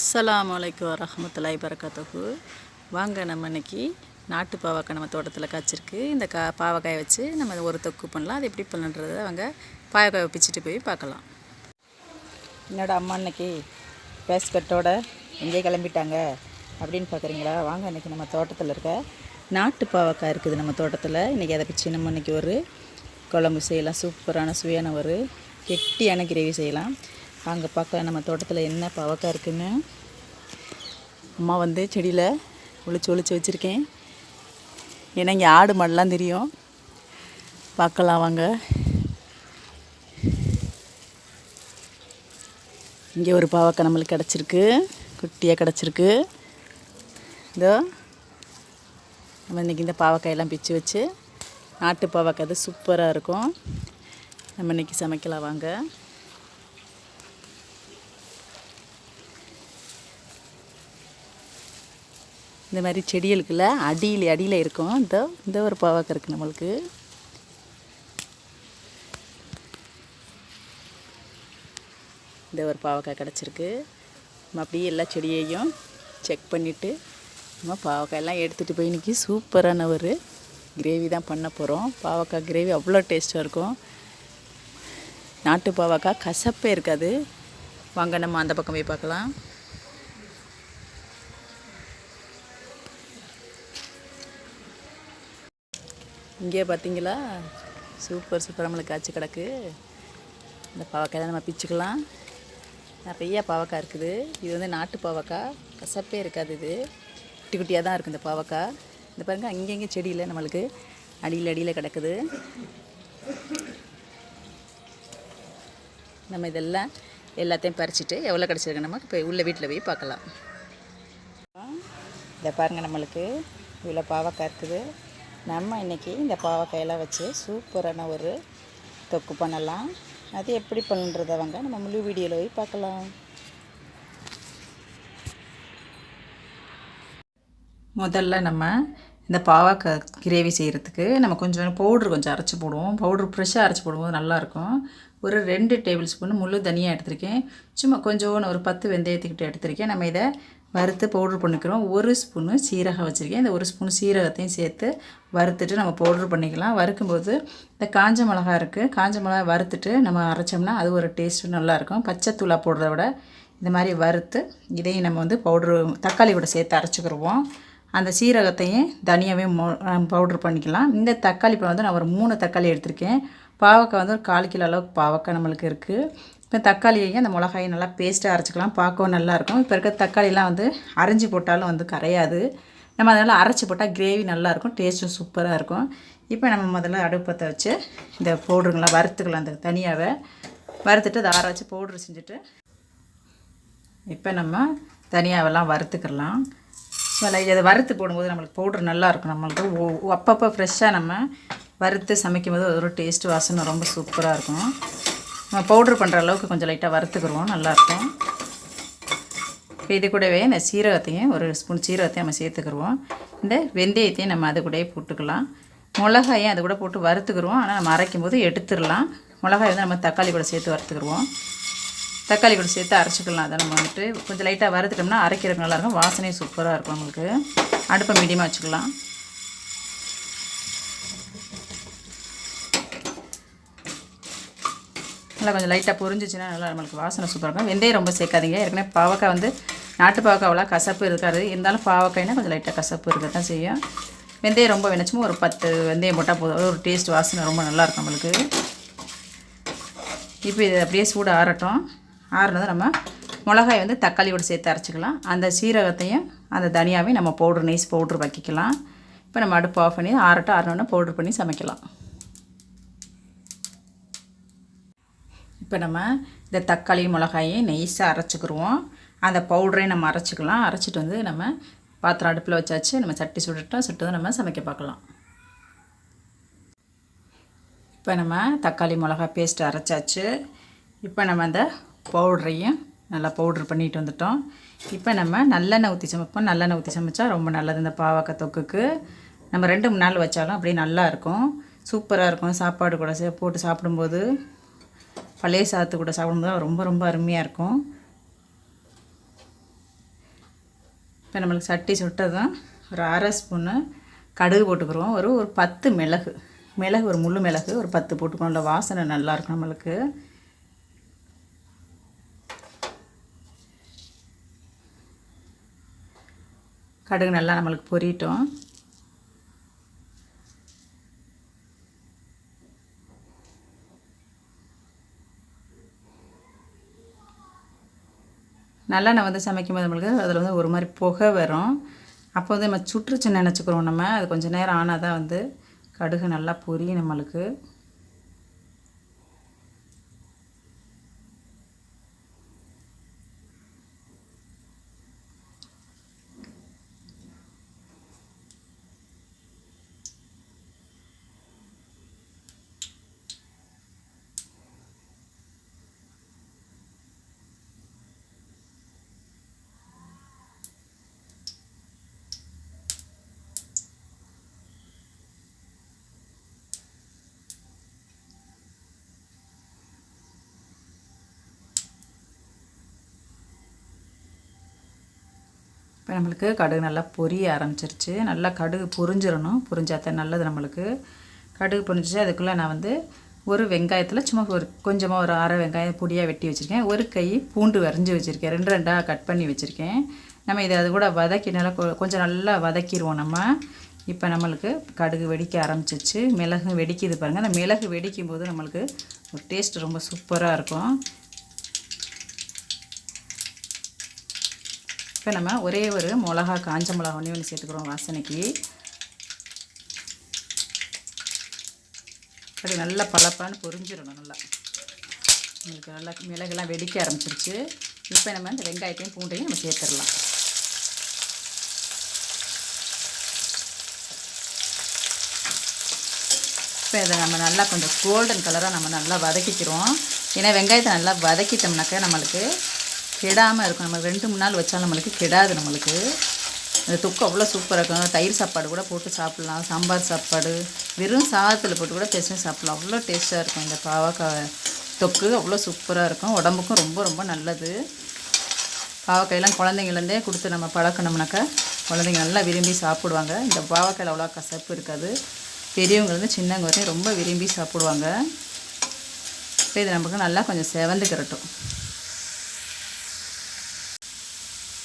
அஸ்ஸலாமு அலைக்கும் வரஹமத்துல்லாஹி வரகாத்துஹு வாங்க நம்ம இன்னைக்கு நாட்டு பாவக்காய் நம்ம தோட்டத்தில் காய்ச்சிருக்கு. இந்த கா பாவக்காயை வச்சு நம்ம ஒரு தொக்கு பண்ணலாம். அது எப்படி பண்ணுன்றதை அவங்க பாவக்காயை பிச்சுட்டு போய் பார்க்கலாம். என்னோட அம்மா இன்னைக்கு பேஸ்கட்டோட எங்கே கிளம்பிட்டாங்க அப்படின்னு பார்க்குறீங்களா? வாங்க இன்றைக்கி நம்ம தோட்டத்தில் இருக்க நாட்டு பாவக்காய் இருக்குது நம்ம தோட்டத்தில். இன்றைக்கி அதை பிச்சு நம்ம இன்றைக்கி ஒரு குழம்பு செய்யலாம். சூப்பரான சுவையான ஒரு கெட்டியான கிரேவி செய்யலாம். வாங்க பார்க்கலாம் நம்ம தோட்டத்தில் என்ன பாவக்காய் இருக்குன்னு? அம்மா வந்து செடியில் ஒழிச்சு ஒழிச்சு வச்சுருக்கேன். ஏன்னா இங்கே ஆடு மாடெலாம் தெரியும். பார்க்கலாம் வாங்க. இங்கே ஒரு பாவக்காய் நம்மளுக்கு கிடச்சிருக்கு. குட்டியாக கிடச்சிருக்கு. இதோ நம்ம இன்றைக்கி இந்த பாவக்காயெல்லாம் பிச்சு வச்சு நாட்டு பாவக்காய் அது சூப்பராக இருக்கும். நம்ம இன்றைக்கி சமைக்கலாம் வாங்க. இந்த மாதிரி செடிகளுக்குள்ள அடியில் அடியில் இருக்கும். இந்த இந்த ஒரு பாவக்காய் இருக்குது நம்மளுக்கு. இந்த ஒரு பாவக்காய் கிடச்சிருக்கு. நம்ம அப்படியே எல்லா செடியையும் செக் பண்ணிவிட்டு நம்ம பாவக்காயெல்லாம் எடுத்துகிட்டு போய் இன்றைக்கி சூப்பரான ஒரு கிரேவி தான் பண்ண போகிறோம் பாவக்காய் கிரேவி அவ்வளோ டேஸ்ட்டாக இருக்கும். நாட்டு பாவக்காய் கசப்பே இருக்காது. வாங்க நம்ம அந்த பக்கம் போய் பார்க்கலாம். இங்கே பார்த்தீங்களா? சூப்பர் சூப்பர் நம்மளுக்கு காய்ச்சி கிடக்கு. இந்த பாவக்காய் நம்ம பிச்சுக்கலாம். நிறைய பாவக்காய் இருக்குது. இது வந்து நாட்டு பாவக்காய். கசப்பே இருக்காது இது. குட்டி குட்டியாக தான் இருக்குது இந்த பாவக்காய். இந்த பாருங்க அங்கங்கே செடியில் நம்மளுக்கு அடியில் அடியில் கிடக்குது. நம்ம இதெல்லாம் எல்லாத்தையும் பறிச்சுட்டு எவ்வளோ கிடச்சிருக்கு நம்ம இப்போ உள்ள வீட்டில் போய் பார்க்கலாம். இதை பாருங்கள் நம்மளுக்கு இவ்வளோ பாவக்காய் இருக்குது. நம்ம இன்றைக்கி இந்த பாவக்காயெல்லாம் வச்சு சூப்பரான ஒரு தொக்கு பண்ணலாம். அது எப்படி பண்ணுறத வாங்க நம்ம முழு வீடியோவில் போய் பார்க்கலாம். முதல்ல நம்ம இந்த பாவக்காய் கிரேவி செய்கிறதுக்கு நம்ம கொஞ்சம் பவுட்ரு கொஞ்சம் அரைச்சி போடுவோம். பவுட்ரு ஃப்ரெஷ்ஷாக அரைச்சி போடும்போது நல்லாயிருக்கும். ஒரு ரெண்டு டேபிள் ஸ்பூன் முழு தனியாக எடுத்திருக்கேன். சும்மா கொஞ்சோன்னு ஒரு பத்து வெந்தயத்துக்கிட்ட எடுத்திருக்கேன். நம்ம இதை வறுத்து பவுட்ரு பண்ணிக்கிறோம். ஒரு ஸ்பூனு சீரகம் வச்சுருக்கேன். இந்த ஒரு ஸ்பூன் சீரகத்தையும் சேர்த்து வறுத்துட்டு நம்ம பவுட்ரு பண்ணிக்கலாம். வறுக்கும்போது இந்த காஞ்ச மிளகா இருக்குது காஞ்ச மிளகா வறுத்துட்டு நம்ம அரைச்சோம்னா அது ஒரு டேஸ்ட்டு நல்லாயிருக்கும் பச்சை தூளா போடுறத விட இந்த மாதிரி வறுத்து இதையும் நம்ம வந்து பவுட்ரு தக்காளி கூட சேர்த்து அரைச்சிக்கிடுவோம் அந்த சீரகத்தையும் தனியாகவே பவுட்ரு பண்ணிக்கலாம். இந்த தக்காளி பழம் வந்து நான் ஒரு மூணு தக்காளி எடுத்திருக்கேன். பாவக்காய் வந்து ஒரு கால் கிலோ அளவுக்கு பாவக்காய் நம்மளுக்கு இருக்குது இப்போ தக்காளியையும் அந்த மிளகாயும் நல்லா பேஸ்ட்டாக அரைச்சிக்கலாம். பார்க்கவும் நல்லாயிருக்கும். இப்போ இருக்க தக்காளிலாம் வந்து அரைஞ்சி போட்டாலும் வந்து கரையாது. நம்ம அதனால் அரைச்சி போட்டால் கிரேவி நல்லாயிருக்கும். டேஸ்ட்டும் சூப்பராக இருக்கும். இப்போ நம்ம முதல்ல அடுப்பத்தை வச்சு இந்த பவுட்ருங்களாம் வறுத்துக்கலாம் அந்த தனியாவை. வறுத்துட்டு அதை ஆற வச்சு பவுட்ரு செஞ்சுட்டு இப்போ நம்ம தனியாவெல்லாம் வறுத்துக்கலாம். இதை வறுத்து போடும்போது நம்மளுக்கு பவுட்ரு நல்லாயிருக்கும். நம்மளுக்கு ஒ- அப்பப்போ ஃப்ரெஷ்ஷாக நம்ம வறுத்து சமைக்கும் போது ஒரு டேஸ்ட்டு வாசனை ரொம்ப சூப்பராக இருக்கும். நம்ம பவுட்ரு பண்ணுற அளவுக்கு கொஞ்சம் லைட்டாக வறுத்துக்குருவோம் நல்லாயிருக்கும் இப்போ இது கூடவே இந்த சீரகத்தையும் ஒரு ஸ்பூன் சீரகத்தையும் நம்ம சேர்த்துக்குருவோம். இந்த வெந்தயத்தையும் நம்ம அது கூடயே போட்டுக்கலாம். மிளகாயும் அது கூட போட்டு வறுத்துக்குருவோம். ஆனால் நம்ம அரைக்கும் போது எடுத்துடலாம். மிளகாய் வந்து நம்ம தக்காளி கூட சேர்த்து வறுத்துக்குருவோம். தக்காளி கூட சேர்த்து அரைச்சிக்கலாம். அதை நம்ம வந்துட்டு கொஞ்சம் லைட்டாக வறுத்துட்டோம்னா அரைக்கிறதுக்கு நல்லாயிருக்கும் வாசனையும் சூப்பராக இருக்கும் உங்களுக்கு அடுப்பை மீடியமாக வச்சுக்கலாம். நல்லா கொஞ்சம் லைட்டாக பொரிஞ்சிச்சுன்னா நல்லா நம்மளுக்கு வாசனை சூப்பராக இருக்கும். வெந்தயம் ரொம்ப சேர்க்காதீங்க. ஏற்கனவே பாவக்காய் வந்து நாட்டு பாவக்காய் அவ்வளோ கசப்பு இருக்காது. இருந்தாலும் பாவக்காய்னா கொஞ்சம் லைட்டாக கசப்பு இருக்க தான் செய்யும். வெந்தயம் ரொம்ப வேணுச்சுமோ ஒரு பத்து வெந்தயம் போட்டால் போதும். ஒரு டேஸ்ட் வாசனை ரொம்ப நல்லாயிருக்கும் நம்மளுக்கு. இப்போ இது அப்படியே சூடு ஆறட்டும். ஆறுனதை நம்ம மிளகாய் வந்து தக்காளியோடு சேர்த்து அரைச்சிக்கலாம். அந்த சீரகத்தையும் அந்த தனியாவையும் நம்ம பவுட்ரு நைஸ் பவுட்ரு வைக்கிக்கலாம் இப்போ நம்ம அடுப்பு ஆஃப் பண்ணி ஆறட்டும். ஆறினோடனே பவுட்ரு பண்ணி சமைக்கலாம். இப்போ நம்ம இந்த தக்காளி மிளகாயை நெய்ஸாக அரைச்சிக்கிருவோம். அந்த பவுடரையும் நம்ம அரைச்சிக்கலாம். அரைச்சிட்டு வந்து நம்ம பாத்திரம் அடுப்பில் வச்சாச்சு. நம்ம சட்டி சுட்டுட்டோம் சுட்டு நம்ம சமைக்க பார்க்கலாம். இப்போ நம்ம தக்காளி மிளகா பேஸ்ட் அரைச்சாச்சு. இப்போ நம்ம அந்த பவுடரையும் நல்லா பவுட்ரு பண்ணிட்டு வந்துட்டோம். இப்போ நம்ம நல்லெண்ணெய் ஊற்றி சமைப்போம். நல்லெண்ணெய் ஊற்றி சமைச்சா ரொம்ப நல்லது. இந்த பாவக்காய் தொக்குக்கு நம்ம ரெண்டு மூணு நாள் வச்சாலும் அப்படியே நல்லா இருக்கும். சூப்பராக இருக்கும். சாப்பாடு கூட சே போட்டு சாப்பிடும்போது பழைய சாதத்து கூட சாப்பிடும்போது ரொம்ப ரொம்ப அருமையாக இருக்கும். இப்போ நம்மளுக்கு சட்டி சுட்டதும் ஒரு அரை ஸ்பூனு கடுகு போட்டுக்கிறோம் ஒரு ஒரு பத்து மிளகு. மிளகு ஒரு முள் மிளகு ஒரு பத்து போட்டுக்கணும். வாசனை நல்லாயிருக்கும் நம்மளுக்கு. கடுகு நல்லா நம்மளுக்கு பொரியட்டும் நல்லெண்ணெய் வந்து சமைக்கும் போது நம்மளுக்கு அதில் வந்து ஒரு மாதிரி புகை வரும். அப்போ வந்து நம்ம சுற்றுச்சுன்னு நினச்சிக்கிறோம் நம்ம. அது கொஞ்சம் நேரம் ஆனால் தான் வந்து கடுகு நல்லா பொரியும் நம்மளுக்கு. இப்போ நம்மளுக்கு கடுகு நல்லா பொரிய ஆரம்பிச்சிருச்சு. நல்லா கடுகு பொரிஞ்சிடணும். பொரிஞ்சாத்தான் நல்லது நம்மளுக்கு. கடுகு பொரிஞ்சிச்சு அதுக்குள்ளே நான் வந்து ஒரு வெங்காயத்தில் சும்மா ஒரு கொஞ்சமாக ஒரு அரை வெங்காயம் பொடியாக வெட்டி வச்சுருக்கேன். ஒரு கை பூண்டு வரைஞ்சி வச்சுருக்கேன். ரெண்டு ரெண்டாக கட் பண்ணி வச்சுருக்கேன். நம்ம இதை அது கூட வதக்கி நல்லா கொஞ்சம் நல்லா வதக்கிடுவோம் நம்ம. இப்போ நம்மளுக்கு கடுகு வெடிக்க ஆரம்பிச்சிச்சு மிளகு வெடிக்குது பாருங்கள் அந்த மிளகு வெடிக்கும் போது நம்மளுக்கு ஒரு டேஸ்ட் ரொம்ப சூப்பராக இருக்கும். இப்போ நம்ம ஒரே ஒரு மிளகா காஞ்ச மிளகா ஒன்றே ஒன்று சேர்த்துக்கிறோம் வாசனைக்கு. அது நல்லா பளப்பான்னு பொரிஞ்சிடணும் நல்லா. உங்களுக்கு நல்லா மிளகுலாம் வெடிக்க ஆரம்பிச்சிருச்சு. இப்போ நம்ம இந்த வெங்காயத்தையும் பூண்டையும் நம்ம சேர்த்துடலாம். இப்போ இதை நம்ம நல்லா கொஞ்சம் கோல்டன் கலராக நம்ம நல்லா வதக்கிக்கிறோம். ஏன்னா வெங்காயத்தை நல்லா வதக்கிட்டோம்னாக்கா நம்மளுக்கு கெடாமல் இருக்கும். நம்ம ரெண்டு மூணு நாள் வச்சாலும் நம்மளுக்கு கெடாது நம்மளுக்கு. இந்த தொக்கு அவ்வளோ சூப்பராக இருக்கும். தயிர் சாப்பாடு கூட போட்டு சாப்பிட்லாம். சாம்பார் சாப்பாடு வெறும் சாதத்தில் போட்டு கூட பேசி சாப்பிட்லாம். அவ்வளோ டேஸ்ட்டாக இருக்கும். இந்த பாவக்காய் தொக்கு அவ்வளோ சூப்பராக இருக்கும். உடம்புக்கும் ரொம்ப ரொம்ப நல்லது. பாவக்காயெல்லாம் குழந்தைங்கள்லேருந்தே கொடுத்து நம்ம பழக்கணும்னாக்கா குழந்தைங்க நல்லா விரும்பி சாப்பிடுவாங்க. இந்த பாவக்காயில் அவ்வளோ கசப்பு இருக்காது. பெரியவங்கலேருந்து சின்னவங்க வரையும் ரொம்ப விரும்பி சாப்பிடுவாங்க. இப்போ இது நமக்கு நல்லா கொஞ்சம் செவந்துக்கிறட்டும்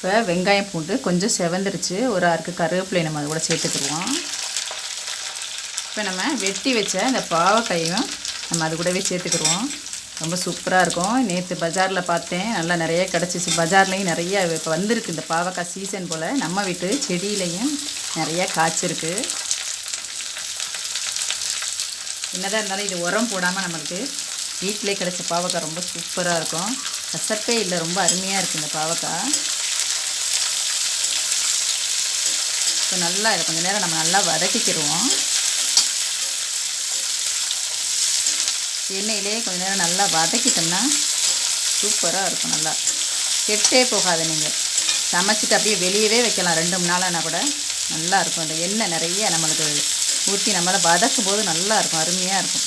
இப்போ வெங்காயம் பூண்டு கொஞ்சம் செவந்துருச்சு. ஒரு ஆறுக்கு கருவேப்பிலை நம்ம அது கூட சேர்த்துக்குருவோம் இப்போ நம்ம வெட்டி வச்ச இந்த பாவக்காயும் நம்ம அது கூடவே சேர்த்துக்குருவோம் ரொம்ப சூப்பராக இருக்கும். நேற்று பஜாரில் பார்த்தேன். நல்லா நிறைய கிடச்சிச்சு. பஜார்லேயும் நிறைய இப்போ வந்திருக்கு இந்த பாவக்காய் சீசன் போல். நம்ம வீட்டு செடியிலையும் நிறைய காய்ச்சிருக்கு. என்னதான் இருந்தாலும் இது உரம் போடாமல் நம்மளுக்கு வீட்டிலே கிடச்ச பாவக்காய் ரொம்ப சூப்பராக இருக்கும். கசப்பே இல்லை. ரொம்ப அருமையாக இருக்குது இந்த பாவக்காய். ஸோ நல்லா இதை கொஞ்சம் நேரம் நம்ம நல்லா வதக்கிக்கிடுவோம் எண்ணெயிலே கொஞ்சம் நேரம் நல்லா வதக்கிட்டோம்னா சூப்பராக இருக்கும் நல்லா. கெட்டே போகாது நீங்கள் சமைச்சிட்டு அப்படியே வெளியவே வைக்கலாம். ரெண்டு மூணு நாளானா கூட நல்லா இருக்கும். அந்த எண்ணெய் நிறைய நம்மளுக்கு ஊற்றி நம்மளை வதக்கும் போது நல்லா இருக்கும். அருமையாக இருக்கும்.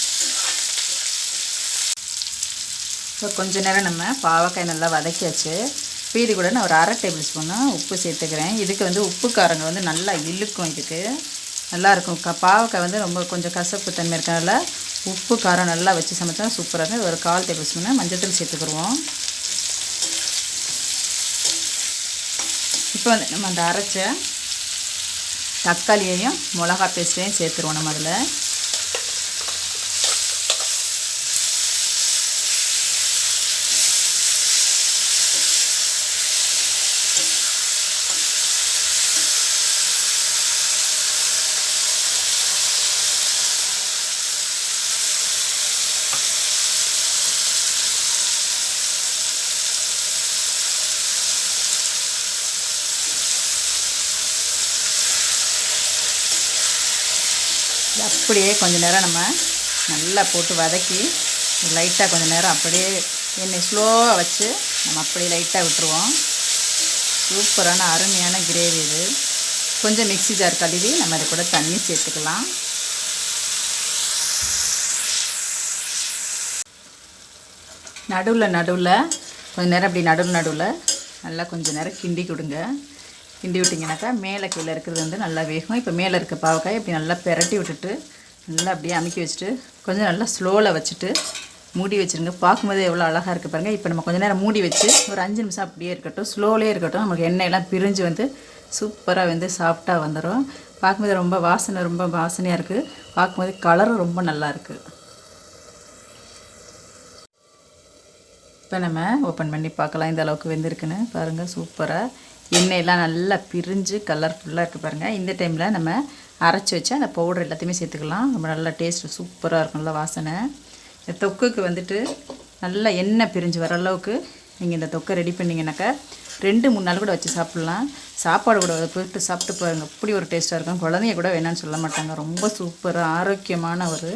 ஸோ கொஞ்ச நேரம் நம்ம பாவக்காய் நல்லா வதக்கியாச்சு. இப்போ இது கூட நான் ஒரு அரை டேபிள் ஸ்பூனு உப்பு சேர்த்துக்கிறேன். இதுக்கு வந்து உப்பு காரங்க வந்து நல்லா இழுக்கும் இதுக்கு. நல்லாயிருக்கும். க பாவக்காய் வந்து ரொம்ப கொஞ்சம் கசப்பு தன்மை இருக்கனால உப்பு காரம் நல்லா வச்சு சமைச்சா சூப்பராக இருக்கும். ஒரு கால் டேபிள் ஸ்பூனை மஞ்சத்தூள் சேர்த்துக்கிடுவோம் இப்போ வந்து நம்ம அந்த அரைச்ச தக்காளியையும் மிளகா பேஸ்ட்டையும் சேர்த்துருவோம் நம்ம அதில். அப்படியே கொஞ்சம் நேரம் நம்ம நல்லா போட்டு வதக்கி லைட்டாக கொஞ்சம் நேரம் அப்படியே எண்ணெய் ஸ்லோவாக வச்சு நம்ம அப்படியே லைட்டாக விட்டுருவோம். சூப்பரான அருமையான கிரேவி இது. கொஞ்சம் மிக்சி ஜார் கழுவி நம்ம அது கூட தண்ணி சேர்த்துக்கலாம். நடுவில் நடுவில் கொஞ்சம் நேரம் அப்படி நடுவில் நடுவில் நல்லா கொஞ்சம் நேரம் கிண்டி கொடுங்க. கிண்டி விட்டிங்கனாக்கா மேலே கீழே இருக்கிறது வந்து நல்லா வேகும். இப்போ மேலே இருக்க பாவக்காய் இப்படி நல்லா பெரட்டி விட்டுட்டு நல்லா அப்படியே அமுக்கி வச்சுட்டு கொஞ்சம் நல்லா ஸ்லோவில் வச்சுட்டு மூடி வச்சுருங்க. பார்க்கும்போது எவ்வளோ அழகாக இருக்குது பாருங்கள் இப்போ நம்ம கொஞ்சம் நேரம் மூடி வச்சு ஒரு அஞ்சு நிமிஷம் அப்படியே இருக்கட்டும் ஸ்லோலே இருக்கட்டும் நமக்கு எண்ணெயெல்லாம் பிரிஞ்சு வந்து சூப்பராக வந்து சாஃப்டாக வந்துடும் பார்க்கும்போது ரொம்ப வாசனை ரொம்ப வாசனையாக இருக்குது பார்க்கும்போது கலரும் ரொம்ப நல்லா இருக்குது இப்போ நம்ம ஓப்பன் பண்ணி பார்க்கலாம். இந்த அளவுக்கு வெந்திருக்குன்னு பாருங்கள் சூப்பராக எண்ணெயெல்லாம் நல்லா பிரிஞ்சு கலர்ஃபுல்லாக இருக்குது பாருங்கள் இந்த டைமில் நம்ம அரைச்சி வச்சு அந்த பவுடர் எல்லாத்தையுமே சேர்த்துக்கலாம். ரொம்ப நல்லா டேஸ்ட்டு சூப்பராக இருக்கும் நல்லா வாசனை. இந்த தொக்குக்கு வந்துட்டு நல்லா எண்ணெய் பிரிஞ்சு வர அளவுக்கு நீங்கள் இந்த தொக்கை ரெடி பண்ணிங்கனாக்கா ரெண்டு மூணு நாள் கூட வச்சு சாப்பிட்லாம். சாப்பாடு கூட போட்டு சாப்பிட்டு பாருங்க அப்படி ஒரு டேஸ்ட்டாக இருக்கும். குழந்தைங்க கூட வேணான்னு சொல்ல மாட்டாங்க. ரொம்ப சூப்பராக ஆரோக்கியமான ஒரு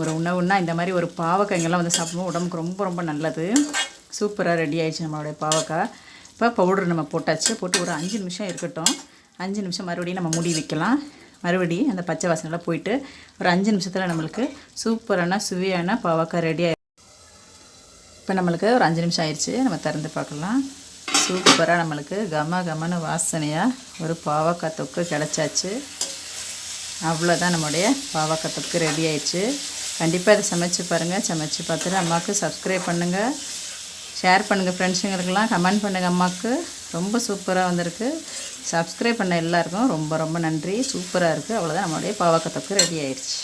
ஒரு உணவுன்னா இந்த மாதிரி ஒரு பாவக்காய்ங்கெல்லாம் வந்து சாப்பிடும்போது உடம்புக்கு ரொம்ப ரொம்ப நல்லது. சூப்பராக ரெடி ஆயிடுச்சு நம்மளுடைய பாவக்காய். இப்போ பவுடர் நம்ம போட்டாச்சு. போட்டு ஒரு அஞ்சு நிமிஷம் இருக்கட்டும். அஞ்சு நிமிஷம் மறுபடியும் நம்ம மூடி வைக்கலாம். மறுபடியும் அந்த பச்சை வாசனைலாம் போயிட்டு ஒரு அஞ்சு நிமிஷத்தில் நம்மளுக்கு சூப்பரான சுவையான பாவக்காய் ரெடி இப்போ நம்மளுக்கு ஒரு அஞ்சு நிமிஷம் ஆயிடுச்சு நம்ம திறந்து பார்க்கலாம். சூப்பராக நம்மளுக்கு கம கமன வாசனையாக ஒரு பாவக்காய் தொக்கு கிடச்சாச்சு. அவ்வளோதான் நம்முடைய பாவக்காய் தொக்கு ரெடி ஆயிடுச்சு கண்டிப்பாக இதை சமைச்சு பாருங்கள் சமைச்சு பார்த்துட்டு அம்மாவுக்கு சப்ஸ்கிரைப் பண்ணுங்கள் ஷேர் பண்ணுங்கள் ஃப்ரெண்ட்ஸுங்களுக்கெல்லாம் கமெண்ட் பண்ணுங்கள் அம்மாவுக்கு ரொம்ப சூப்பராக வந்திருக்கு. சப்ஸ்கிரைப் பண்ண எல்லாருக்கும் ரொம்ப ரொம்ப நன்றி. சூப்பராக இருக்குது அவ்வளோதான் நம்மளுடைய பாவக்காய் ரெடி ஆயிடுச்சு.